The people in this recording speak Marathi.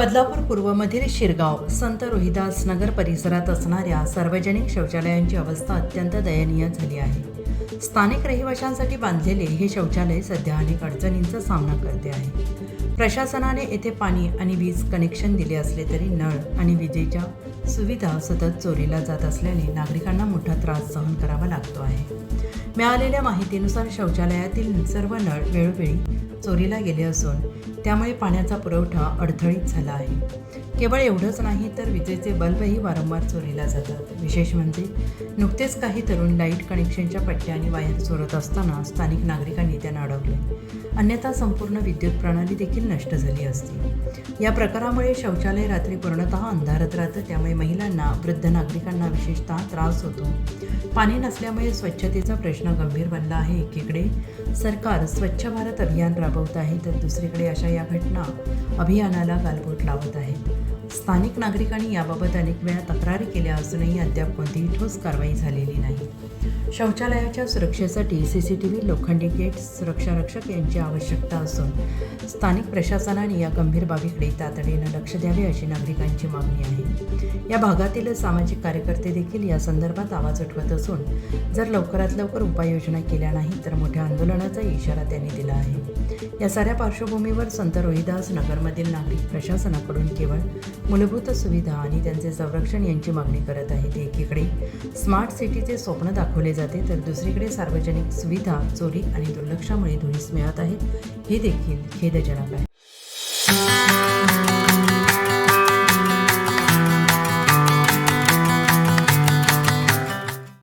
बदलापूर पूर्वमधील शिरगाव संत रोहिदास नगर परिसरात असणाऱ्या सार्वजनिक शौचालयांची अवस्था अत्यंत दयनीय झाली आहे. स्थानिक रहिवाशांसाठी बांधलेले हे शौचालय सध्या अनेक अडचणींचा सामना करते आहे. प्रशासनाने येथे पाणी आणि वीज कनेक्शन दिले असले तरी नळ आणि विजेच्या सुविधा सतत चोरीला जात असल्याने नागरिकांना मोठा त्रास सहन करावा लागतो आहे. मिळालेल्या माहितीनुसार शौचालयातील सर्व नळ वेळोवेळी चोरीला गेले असून त्यामुळे पाण्याचा पुरवठा अडथळीत झाला आहे. केवळ एवढंच नाही तर विजेचे बल्बही वारंवार चोरीला जातात. विशेष म्हणजे नुकतेच काही तरुण लाइट कनेक्शनच्या पट्ट्या आणि वायर चोरत असताना स्थानिक नागरिकांनी त्यांना अडवले. अन्यथा संपूर्ण विद्युत प्रणाली देखील नष्ट झाली असती. या प्रकारामुळे शौचालय रात्री पूर्णतः अंधारत राहतं. त्यामुळे महिलांना वृद्ध नागरिकांना विशेषतः त्रास होतो. पाणी नसल्यामुळे स्वच्छतेचा प्रश्न गंभीर बनला आहे. एकीकडे सरकार स्वच्छ भारत अभियान राबवत आहे तर दुसरीकडे अशा या घटना अभियानाला गालबोट लावत आहेत. स्थानिक नागरिकांनी याबाबत अनेक वेळा तक्रारी केल्या असूनही अद्याप कोणतीही ठोस कारवाई झालेली नाही. शौचालयाच्या सुरक्षेसाठी सी सी टी व्ही लोखंडी गेट सुरक्षा रक्षक यांची आवश्यकता असून स्थानिक प्रशासनाने या गंभीर बाबीकडे तातडीनं लक्ष द्यावे अशी नागरिकांची मागणी आहे. या भागातील सामाजिक कार्यकर्ते देखील या संदर्भात आवाज उठवत असून जर लवकरात लवकर उपाययोजना केल्या नाही तर मोठ्या आंदोलनाचा इशारा त्यांनी दिला आहे. या साऱ्या पार्श्वभूमीवर संत रोहिदास नगरमधील नागरिक प्रशासनाकडून केवळ मूलभूत सुविधा आणि त्यांचे संरक्षण यांची मागणी करत आहेत. एकीकडे स्मार्ट सिटीचे स्वप्न दाखवले जाते तर दुसरीकडे सार्वजनिक सुविधा चोरी आणि दुर्लक्षामुळे धुळीस मिळत आहेत. हे देखील खेदजनक आहे.